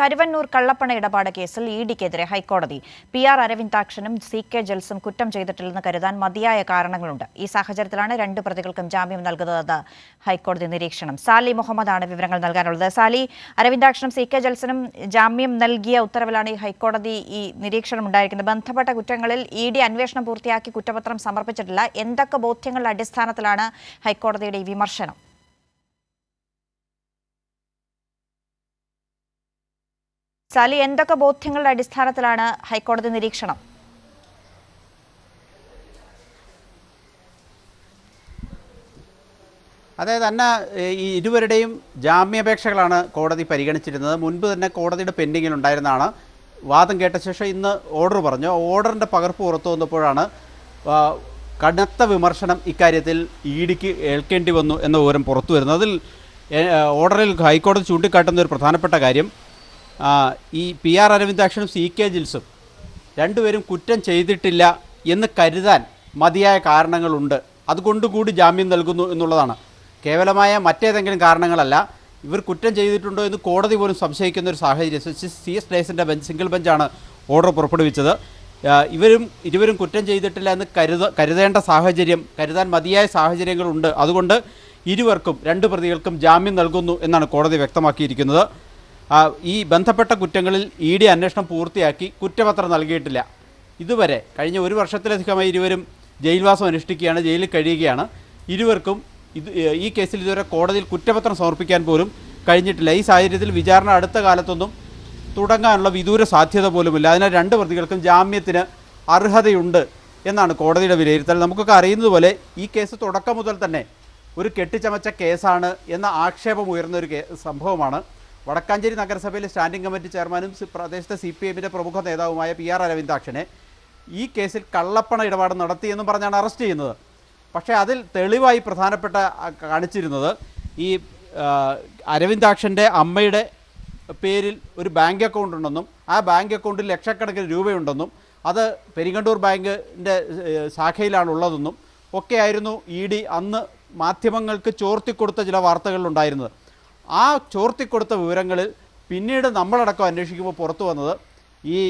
കരുവന്നൂർ കള്ളപ്പണ ഇടപാട് കേസിൽ ഇ ഡിക്കെതിരെ ഹൈക്കോടതി. പി ആർ അരവിന്ദാക്ഷനും സി കെ ജൽസും കുറ്റം ചെയ്തിട്ടില്ലെന്ന് കരുതാൻ മതിയായ കാരണങ്ങളുണ്ട്. ഈ സാഹചര്യത്തിലാണ് രണ്ട് പ്രതികൾക്കും ജാമ്യം നൽകുന്നതെന്ന് ഹൈക്കോടതി നിരീക്ഷണം. സാലി മുഹമ്മദാണ് വിവരങ്ങൾ നൽകാനുള്ളത്. സാലി അരവിന്ദാക്ഷനും സി കെ ജൽസനും ജാമ്യം നൽകിയ ഉത്തരവിലാണ് ഈ ഹൈക്കോടതി ഈ നിരീക്ഷണം ഉണ്ടായിരിക്കുന്നത്. ബന്ധപ്പെട്ട കുറ്റങ്ങളിൽ ഇ ഡി അന്വേഷണം പൂർത്തിയാക്കി കുറ്റപത്രം സമർപ്പിച്ചിട്ടില്ല. എന്തൊക്കെ ബോധ്യങ്ങളുടെ അടിസ്ഥാനത്തിലാണ് ഹൈക്കോടതിയുടെ ഈ വിമർശനം? സാലി എന്തൊക്കെ ബോധ്യങ്ങളുടെ അടിസ്ഥാനത്തിലാണ് ഹൈക്കോടതി നിരീക്ഷണം? അതായത് തന്നെ ഈ ഇരുവരുടെയും ജാമ്യാപേക്ഷകളാണ് കോടതി പരിഗണിച്ചിരുന്നത്. മുൻപ് തന്നെ കോടതിയുടെ പെൻഡിങ്ങിൽ ഉണ്ടായിരുന്നതാണ്. വാദം കേട്ട ശേഷം ഇന്ന് ഓർഡർ പറഞ്ഞു. ഓർഡറിന്റെ പകർപ്പ് പുറത്തു വന്നപ്പോഴാണ് കനത്ത വിമർശനം ഇക്കാര്യത്തിൽ ഇ ഡിക്ക് ഏൽക്കേണ്ടി വന്നു എന്ന വിവരം പുറത്തു വരുന്നത്. അതിൽ ഓർഡറിൽ ഹൈക്കോടതി ചൂണ്ടിക്കാട്ടുന്ന ഒരു പ്രധാനപ്പെട്ട കാര്യം ഈ പി ആർ അരവിന്ദാക്ഷനും സി കെ ജിൽസും രണ്ടുപേരും കുറ്റം ചെയ്തിട്ടില്ല എന്ന് കരുതാൻ മതിയായ കാരണങ്ങളുണ്ട്. അതുകൊണ്ട് കൂടി ജാമ്യം നൽകുന്നു എന്നുള്ളതാണ്. കേവലമായ മറ്റേതെങ്കിലും കാരണങ്ങളല്ല ഇവർ കുറ്റം ചെയ്തിട്ടുണ്ടോ എന്ന് കോടതി പോലും സംശയിക്കുന്ന ഒരു സാഹചര്യം. സി- എസ് ഡേസിന്റെ ബെഞ്ച് സിംഗിൾ ബെഞ്ചാണ് ഓർഡർ പുറപ്പെടുവിച്ചത്. ഇവരും ഇരുവരും കുറ്റം ചെയ്തിട്ടില്ല എന്ന് കരുത കരുതേണ്ട സാഹചര്യം കരുതാൻ മതിയായ സാഹചര്യങ്ങളുണ്ട്. അതുകൊണ്ട് ഇരുവർക്കും രണ്ട് പ്രതികൾക്കും ജാമ്യം നൽകുന്നു എന്നാണ് കോടതി വ്യക്തമാക്കിയിരിക്കുന്നത്. ഈ ബന്ധപ്പെട്ട കുറ്റങ്ങളിൽ ഇ ഡി അന്വേഷണം പൂർത്തിയാക്കി കുറ്റപത്രം നൽകിയിട്ടില്ല. ഇതുവരെ കഴിഞ്ഞ ഒരു വർഷത്തിലധികമായി ഇരുവരും ജയിൽവാസം അനുഷ്ഠിക്കുകയാണ് ജയിലിൽ കഴിയുകയാണ്. ഇരുവർക്കും ഇത് ഈ കേസിൽ ഇതുവരെ കോടതിയിൽ കുറ്റപത്രം സമർപ്പിക്കാൻ പോലും കഴിഞ്ഞിട്ടില്ല. ഈ സാഹചര്യത്തിൽ വിചാരണ അടുത്ത കാലത്തൊന്നും തുടങ്ങാനുള്ള വിദൂര സാധ്യത പോലുമില്ല. അതിനാൽ രണ്ട് പ്രതികൾക്കും ജാമ്യത്തിന് അർഹതയുണ്ട് എന്നാണ് കോടതിയുടെ വിലയിരുത്തൽ. നമുക്കൊക്കെ അറിയുന്നതുപോലെ ഈ കേസ് തുടക്കം മുതൽ തന്നെ ഒരു കെട്ടിച്ചമച്ച കേസാണ് എന്ന ആക്ഷേപം ഉയർന്ന ഒരു സംഭവമാണ്. വടക്കാഞ്ചേരി നഗരസഭയിലെ സ്റ്റാൻഡിംഗ് കമ്മിറ്റി ചെയർമാനും പ്രദേശത്തെ സി പി എമ്മിന്റെ പ്രമുഖ നേതാവുമായ പി ആർ അരവിന്ദാക്ഷനെ ഈ കേസിൽ കള്ളപ്പണ ഇടപാട് നടത്തിയെന്നും പറഞ്ഞാണ് അറസ്റ്റ് ചെയ്യുന്നത്. പക്ഷേ അതിൽ തെളിവായി പ്രധാനപ്പെട്ട കാണിച്ചിരുന്നത് ഈ അരവിന്ദാക്ഷന്റെ അമ്മയുടെ പേരിൽ ഒരു ബാങ്ക് അക്കൗണ്ട് ഉണ്ടെന്നും ആ ബാങ്ക് അക്കൗണ്ടിൽ ലക്ഷക്കണക്കിന് രൂപയുണ്ടെന്നും അത് പെരിങ്ങണ്ടൂർ ബാങ്കിന്റെ ശാഖയിലാണുള്ളതെന്നും ഒക്കെയായിരുന്നു ഇ ഡി അന്ന് മാധ്യമങ്ങൾക്ക് ചോർത്തിക്കൊടുത്ത ചില വാർത്തകളിലുണ്ടായിരുന്നത്. ആ ചോർത്തിക്കൊടുത്ത വിവരങ്ങളിൽ പിന്നീട് നമ്മളടക്കം അന്വേഷിക്കുമ്പോൾ പുറത്തു വന്നത് ഈ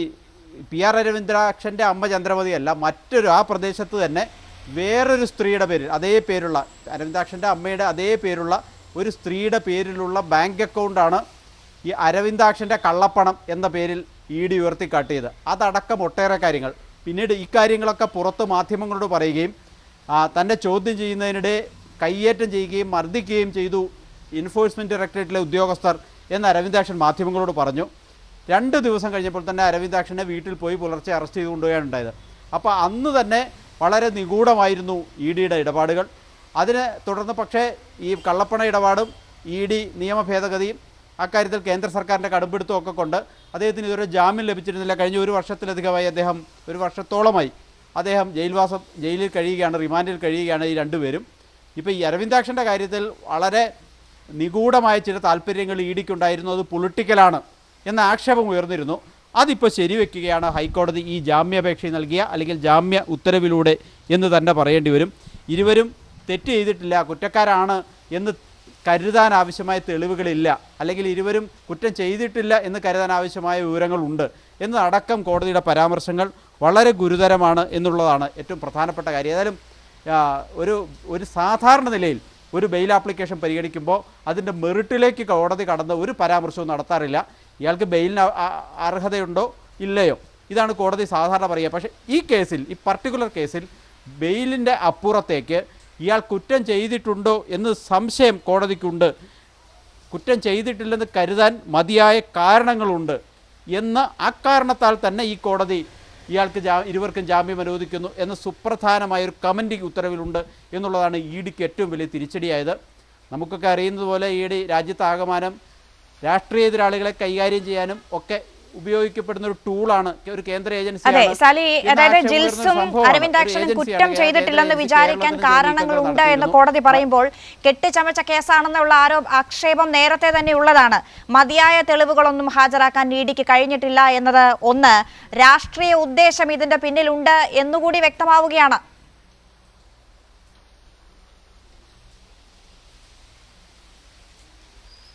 പി ആർ അരവിന്ദാക്ഷന്റെ അമ്മ ചന്ദ്രമതിയല്ല മറ്റൊരു ആ പ്രദേശത്ത് തന്നെ വേറൊരു സ്ത്രീയുടെ പേരിൽ അതേ പേരുള്ള അരവിന്ദാക്ഷന്റെ അമ്മയുടെ അതേ പേരുള്ള ഒരു സ്ത്രീയുടെ പേരിലുള്ള ബാങ്ക് അക്കൗണ്ടാണ് ഈ അരവിന്ദാക്ഷന്റെ കള്ളപ്പണം എന്ന പേരിൽ ഇ ഡി ഉയർത്തിക്കാട്ടിയത്. അതടക്കം ഒട്ടേറെ കാര്യങ്ങൾ. പിന്നീട് ഇക്കാര്യങ്ങളൊക്കെ പുറത്ത് മാധ്യമങ്ങളോട് പറയുകയും തന്നെ ചോദ്യം ചെയ്യുന്നതിനിടെ കയ്യേറ്റം ചെയ്യുകയും മർദ്ദിക്കുകയും ചെയ്തു എൻഫോഴ്സ്മെന്റ് ഡയറക്ടറേറ്റിലെ ഉദ്യോഗസ്ഥർ എന്ന് അരവിന്ദാക്ഷൻ മാധ്യമങ്ങളോട് പറഞ്ഞു. രണ്ട് ദിവസം കഴിഞ്ഞപ്പോൾ തന്നെ അരവിന്ദാക്ഷനെ വീട്ടിൽ പോയി പുലർച്ചെ അറസ്റ്റ് ചെയ്ത് കൊണ്ടുപോയാണ് ഉണ്ടായത്. അപ്പോൾ അന്ന് തന്നെ വളരെ നിഗൂഢമായിരുന്നു ഇ ഡിയുടെ ഇടപാടുകൾ. അതിനെ തുടർന്ന് പക്ഷേ ഈ കള്ളപ്പണ ഇടപാടും ഇ ഡി നിയമ ഭേദഗതിയും അക്കാര്യത്തിൽ കേന്ദ്ര സർക്കാരിന്റെ കടുംപിടുത്തം ഒക്കെ കൊണ്ട് അദ്ദേഹത്തിന് ഇതുവരെ ജാമ്യം ലഭിച്ചിരുന്നില്ല. കഴിഞ്ഞ ഒരു വർഷത്തിലധികമായി അദ്ദേഹം ഒരു വർഷത്തോളമായി അദ്ദേഹം ജയിൽവാസം ജയിലിൽ കഴിയുകയാണ് റിമാൻഡിൽ കഴിയുകയാണ് ഈ രണ്ടുപേരും. ഇപ്പോൾ ഈ അരവിന്ദാക്ഷന്റെ കാര്യത്തിൽ വളരെ നിഗൂഢമായ ചില താല്പര്യങ്ങൾ ഇ ഡിക്കുണ്ടായിരുന്നു അത് പൊളിറ്റിക്കലാണ് എന്ന ആക്ഷേപം ഉയർന്നിരുന്നു. അതിപ്പോൾ ശരിവെക്കുകയാണ് ഹൈക്കോടതി ഈ ജാമ്യാപേക്ഷ നൽകിയ അല്ലെങ്കിൽ ജാമ്യ ഉത്തരവിലൂടെ എന്ന് തന്നെ പറയേണ്ടി വരും. ഇരുവരും തെറ്റ് ചെയ്തിട്ടില്ല കുറ്റക്കാരാണ് എന്ന് കരുതാൻ ആവശ്യമായ തെളിവുകളില്ല അല്ലെങ്കിൽ ഇരുവരും കുറ്റം ചെയ്തിട്ടില്ല എന്ന് കരുതാൻ ആവശ്യമായ വിവരങ്ങളുണ്ട് എന്നതടക്കം കോടതിയുടെ പരാമർശങ്ങൾ വളരെ ഗുരുതരമാണ് എന്നുള്ളതാണ് ഏറ്റവും പ്രധാനപ്പെട്ട കാര്യം. ഏതായാലും ഒരു ഒരു സാധാരണ നിലയിൽ ഒരു ബെയിൽ ആപ്ലിക്കേഷൻ പരിഗണിക്കുമ്പോൾ അതിന്റെ മെറിറ്റിലേക്ക് കോടതി കടന്ന് ഒരു പരാമർശവും നടത്താറില്ല. ഇയാൾക്ക് ബെയിലിന് അർഹതയുണ്ടോ? ഇല്ലയോ? ഇതാണ് കോടതി സാധാരണ പറയുക. പക്ഷേ ഈ കേസിൽ ഈ പർട്ടിക്കുലർ കേസിൽ ബെയിലിന്റെ അപ്പുറത്തേക്ക് ഇയാൾ കുറ്റം ചെയ്തിട്ടുണ്ടോ എന്ന് സംശയം കോടതിക്കുണ്ട്. കുറ്റം ചെയ്തിട്ടില്ലെന്ന് കരുതാൻ മതിയായ കാരണങ്ങളുണ്ട് എന്ന് അക്കാരണത്താൽ തന്നെ ഈ കോടതി ഇയാൾക്ക് ജാ ഇരുവർക്കും ജാമ്യം അനുവദിക്കുന്നു എന്ന സുപ്രധാനമായ ഒരു കമന്റിംഗ് ഉത്തരവിലുണ്ട് എന്നുള്ളതാണ് ഇ ഡിക്ക് ഏറ്റവും വലിയ തിരിച്ചടിയായത്. നമുക്കൊക്കെ അറിയുന്നത് പോലെ ഇ ഡി രാജ്യത്താകമാനം രാഷ്ട്രീയ എതിരാളികളെ കൈകാര്യം ചെയ്യാനും ഒക്കെ ഉപയോഗിക്കപ്പെടുന്ന ഒരു ടൂളാണ് ഒരു കേന്ദ്ര ഏജൻസി അതെ സാലി അതായത് ജിൽസും അരവിന്ദാക്ഷനും കുറ്റം ചെയ്തിട്ടില്ലെന്ന് വിചാരിക്കാൻ കാരണങ്ങൾ ഉണ്ട് എന്ന് കോടതി പറയുമ്പോൾ കെട്ടിച്ചമച്ച കേസാണെന്നുള്ള ആരോപ ആക്ഷേപം നേരത്തെ തന്നെ ഉള്ളതാണ്. മതിയായ തെളിവുകളൊന്നും ഹാജരാക്കാൻ ഇഡിക്ക് കഴിഞ്ഞിട്ടില്ല എന്നത് ഒന്ന്. രാഷ്ട്രീയ ഉദ്ദേശം ഇതിന്റെ പിന്നിലുണ്ട് എന്നുകൂടി വ്യക്തമാവുകയാണ്.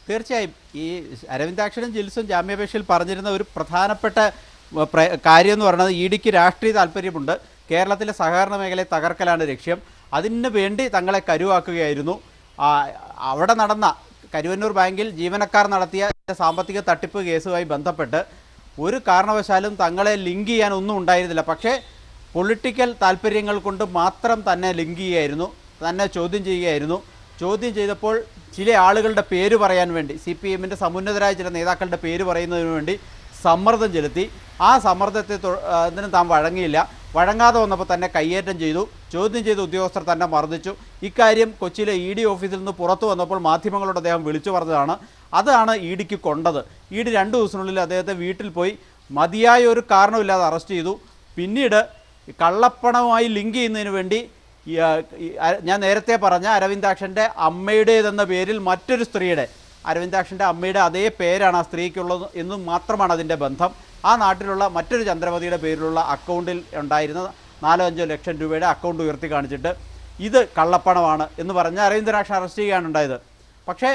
തീർച്ചയായും ഈ അരവിന്ദാക്ഷനും ജിൽസും ജാമ്യാപേക്ഷയിൽ പറഞ്ഞിരുന്ന ഒരു പ്രധാനപ്പെട്ട കാര്യം എന്ന് പറയുന്നത് ഇ ഡിക്ക് രാഷ്ട്രീയ താല്പര്യമുണ്ട്. കേരളത്തിലെ സഹകരണ മേഖലയെ തകർക്കലാണ് ലക്ഷ്യം. അതിന് വേണ്ടി തങ്ങളെ കരുവാക്കുകയായിരുന്നു. അവിടെ നടന്ന കരുവന്നൂർ ബാങ്കിൽ ജീവനക്കാർ നടത്തിയ സാമ്പത്തിക തട്ടിപ്പ് കേസുമായി ബന്ധപ്പെട്ട് ഒരു കാരണവശാലും തങ്ങളെ ലിങ്ക് ചെയ്യാൻ ഒന്നും ഉണ്ടായിരുന്നില്ല. പക്ഷേ പൊളിറ്റിക്കൽ താല്പര്യങ്ങൾ കൊണ്ട് മാത്രം തന്നെ ലിങ്ക് ചെയ്യുകയായിരുന്നു. തന്നെ ചോദ്യം ചെയ്യുകയായിരുന്നു. ചോദ്യം ചെയ്തപ്പോൾ ചില ആളുകളുടെ പേര് പറയാൻ വേണ്ടി സി പി എമ്മിന്റെ സമുന്നതരായ ചില നേതാക്കളുടെ പേര് പറയുന്നതിന് വേണ്ടി സമ്മർദ്ദം ചെലുത്തി. ആ സമ്മർദ്ദത്തെ അതിന് താൻ വഴങ്ങിയില്ല. വഴങ്ങാതെ വന്നപ്പോൾ തന്നെ കയ്യേറ്റം ചെയ്തു. ചോദ്യം ചെയ്ത ഉദ്യോഗസ്ഥർ തന്നെ മർദ്ദിച്ചു. ഇക്കാര്യം കൊച്ചിയിലെ ഇ ഡി ഓഫീസിൽ നിന്ന് പുറത്തു വന്നപ്പോൾ മാധ്യമങ്ങളോട് അദ്ദേഹം വിളിച്ചു പറഞ്ഞതാണ്. അതാണ് ഇ ഡിക്ക് കൊണ്ടത്. ഇ ഡി രണ്ട് ദിവസത്തിനുള്ളിൽ അദ്ദേഹത്തെ വീട്ടിൽ പോയി മതിയായ ഒരു കാരണമില്ലാതെ അറസ്റ്റ് ചെയ്തു. പിന്നീട് കള്ളപ്പണവുമായി ലിങ്ക് ചെയ്യുന്നതിന് വേണ്ടി ഞാൻ നേരത്തെ പറഞ്ഞ അരവിന്ദാക്ഷന്റെ അമ്മയുടേതെന്ന പേരിൽ മറ്റൊരു സ്ത്രീയുടെ അരവിന്ദാക്ഷന്റെ അമ്മയുടെ അതേ പേരാണ് ആ സ്ത്രീക്കുള്ളത് എന്നും മാത്രമാണ് അതിന്റെ ബന്ധം. ആ നാട്ടിലുള്ള മറ്റൊരു ചന്ദ്രമതിയുടെ പേരിലുള്ള അക്കൗണ്ടിൽ ഉണ്ടായിരുന്ന നാലോ അഞ്ചോ ലക്ഷം രൂപയുടെ അക്കൗണ്ട് ഉയർത്തി കാണിച്ചിട്ട് ഇത് കള്ളപ്പണമാണ് എന്ന് പറഞ്ഞ് അരവിന്ദനാക്ഷൻ അറസ്റ്റ് ചെയ്യുകയാണ് ഉണ്ടായത്. പക്ഷേ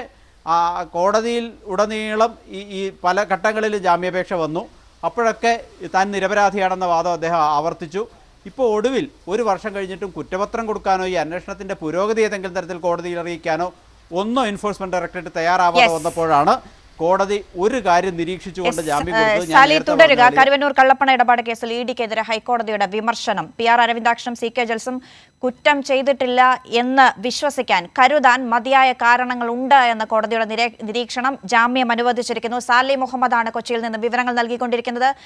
കോടതിയിൽ ഉടനീളം ഈ ഈ പല ഘട്ടങ്ങളിൽ ജാമ്യാപേക്ഷ വന്നു. അപ്പോഴൊക്കെ താൻ നിരപരാധിയാണെന്ന വാദം അദ്ദേഹം ആവർത്തിച്ചു. ഇപ്പോൾ ഒടുവിൽ ഒരു വർഷം കഴിഞ്ഞിട്ടും കുറ്റപത്രം കൊടുക്കാനോ ഈ അന്വേഷണത്തിന്റെ പുരോഗതി ഏതെങ്കിലും തരത്തിൽ കോടതിയിൽ അറിയിക്കാനോ ഒന്നോ എൻഫോഴ്സ്മെന്റ് ഡയറക്ടറേറ്റ് തയ്യാറാവാതെ വന്നപ്പോഴാണ് കോടതി ഒരു കാര്യം നിരീക്ഷിച്ചുകൊണ്ട് ജാമ്യം തുടരുക കരുവന്നൂർ കള്ളപ്പണ ഇടപാട് കേസിൽ ഇ ഡിക്കെതിരെ ഹൈക്കോടതിയുടെ വിമർശനം. പി ആർ അരവിന്ദാക്ഷനും സി കെ ജൽസും കുറ്റം ചെയ്തിട്ടില്ല എന്ന് വിശ്വസിക്കാൻ കരുതാൻ മതിയായ കാരണങ്ങൾ ഉണ്ട് എന്ന കോടതിയുടെ നിരീക്ഷണം ജാമ്യം അനുവദിച്ചിരിക്കുന്നു. സാലി മുഹമ്മദാണ് കൊച്ചിയിൽ നിന്ന് വിവരങ്ങൾ നൽകിക്കൊണ്ടിരിക്കുന്നത്.